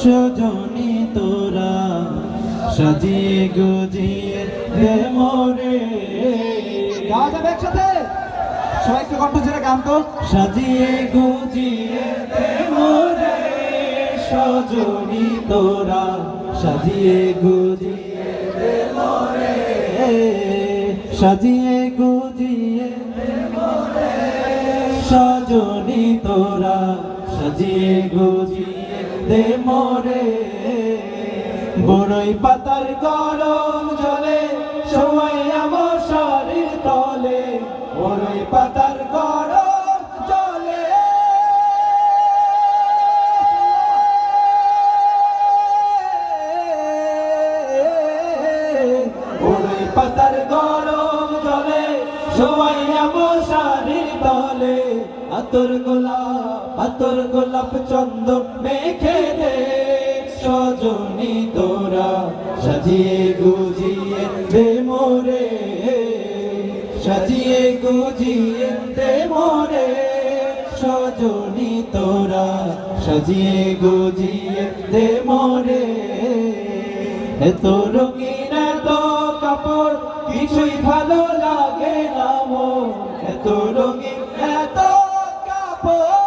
সজনী তোরা সাজিয়ে গুজিয়ে দে মোরে। গাওয়া যাবে একসাথে? সবাই একটু কণ্ঠ ছেড়ে গান তো সাজিয়ে গুজিয়ে দে মোরে। সজনী তোরা সাজিয়ে গুজিয়ে দে মোরে। সাজিয়ে গুজিয়ে দে মোরে। সজনী তোরা সাজিয়ে গুজিয়ে দে মোরে। বড়ই পাতার গরম জলে সময় আমার শরীর তলে। বড়ই পাতার গরম জলে। বড়ই পাতার গরম সময় আমার শরীর তলে আতর গোলাপ আতর গোলাপ চন্দন মেখে দে। সজনী তোরা সাজিয়ে গুজিয়ে দে মোরে, সাজিয়ে গুজিয়ে দে মোরে। সজনী তোরা সাজিয়ে গুজিয়ে দে মোরে। এত রঙিন এত কাপড়, কিছুই ভালো এত রঙিন, এত কাপড়।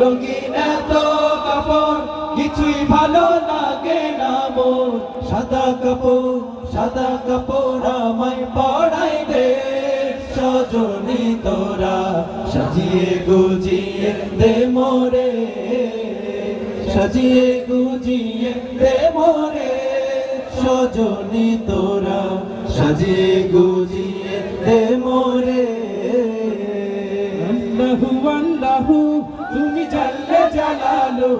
রঙিন কাপড়, কিছুই ভালো লাগে না মোর। কাপড়, সাদা কাপড় আমায় পড়াই দে। সজনী তোরা সাজিয়ে গুজিয়ে দে মোরে। সাজিয়ে গুজিয়ে দে মরে সজনি তোরা সাজিয়ে গুজিয়ে দে মরে আল্লাহু আল্লাহু, তুমি জাল্লে জালালু।